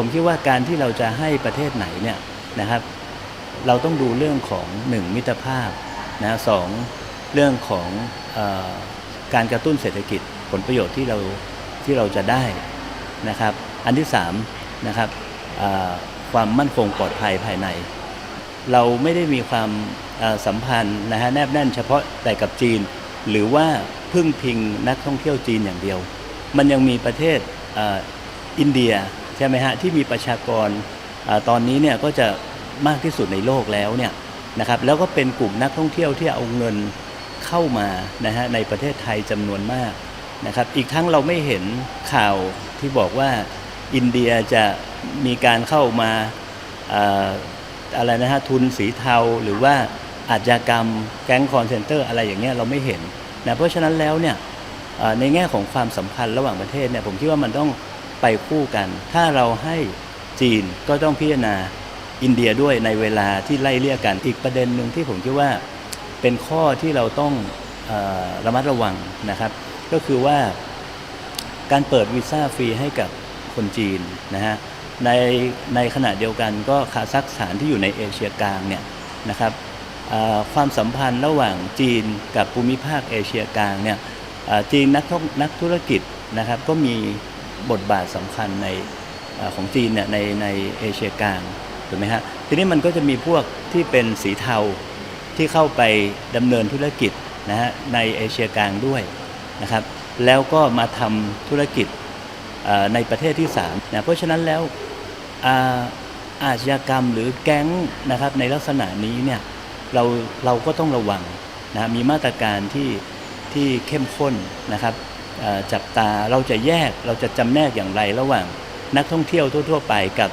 ผมคิดว่าการที่เราจะให้ประเทศไหนเนี่ยนะครับ เราต้องดูเรื่องของหนึ่งมิตรภาพนะสองเรื่องของออการกระตุ้นเศรษฐกิจผลประโยชน์ที่เราที่เราจะได้นะครับ อันที่สามนะครับความมั่นคงปลอดภัยภายใน เราไม่ได้มีความสัมพันธ์นะฮะแนบแน่นเฉพาะแต่กับจีน หรือว่าพึ่งพิงนักท่องเที่ยวจีนอย่างเดียว มันยังมีประเทศออินเดีย ใช่ไหมฮะที่มีประชากรอตอนนี้เนี่ยก็จะมากที่สุดในโลกแล้วเนี่ยนะครับแล้วก็เป็นกลุ่มนักท่องเที่ยวที่เอาเงินเข้ามานะฮะในประเทศไทยจำนวนมากนะครับอีกทั้งเราไม่เห็นข่าวที่บอกว่าอินเดียจะมีการเข้ามาอะไรนะฮะทุนสีเทาหรือว่าอาชญากรรมแก๊งคอนเซนเตอร์อะไรอย่างเงี้ยเราไม่เห็นนะเพราะฉะนั้นแล้วเนี่ยในแง่ของความสัมพันธ์ระหว่างประเทศเนี่ยผมคิดว่ามันต้อง ไปคู่กัน ถ้าเราให้จีนก็ต้องพิจารณาอินเดียด้วยในเวลาที่ไล่เลี่ยกัน อีกประเด็นหนึ่งที่ผมคิดว่าเป็นข้อที่เราต้องออระมัดระวังนะครับ ก็คือว่าการเปิดวีซ่าฟรีให้กับคนจีนนะฮะในในขณะเดียวกันก็คาซัคสถานที่อยู่ในเอเชียกลางเนี่ยนะครับความสัมพันธ์ระหว่างจีนกับภูมิภาคเอเชียกลางเนี่ยจีนนักนักธุรกิจนะครับก็มี บทบาทสำคัญในอของจีนเนี่ยในในเอเชียกลางถูกไหมฮะทีนี้มันก็จะมีพวกที่เป็นสีเทาที่เข้าไปดำเนินธุรกิจนะฮะในเอเชียกลางด้วยนะครับ แล้วก็มาทำธุรกิจในประเทศที่3นะเพราะฉะนั้นแล้วอาอาชญากรรมหรือแก๊งนะครับในลักษณะนี้เนี่ยเราเราก็ต้องระวังนะมีมาตรการที่ที่เข้มข้นนะครับ จับตาเราจะแยกเราจะจำแนกอย่างไรระหว่างนักท่องเที่ยวทั่ว ๆ ไปกับ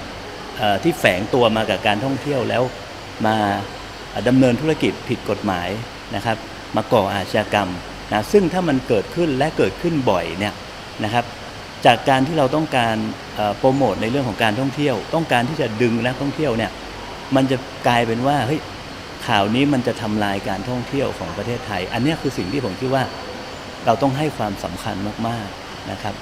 ที่แฝงตัวมากับการท่องเที่ยวแล้วมาดำเนินธุรกิจผิดกฎหมายนะครับ มาก่ออาชญากรรมนะซึ่งถ้ามันเกิดขึ้นและเกิดขึ้นบ่อยเนี่ยนะครับ จากการที่เราต้องการโปรโมทในเรื่องของการท่องเที่ยว ต้องการที่จะดึงนักท่องเที่ยวเนี่ยมันจะกลายเป็นว่าเฮ้ยข่าวนี้มันจะทำลายการท่องเที่ยวของประเทศไทย อันนี้คือสิ่งที่ผมคิดว่า เราต้องให้ความสำคัญมากๆนะครับ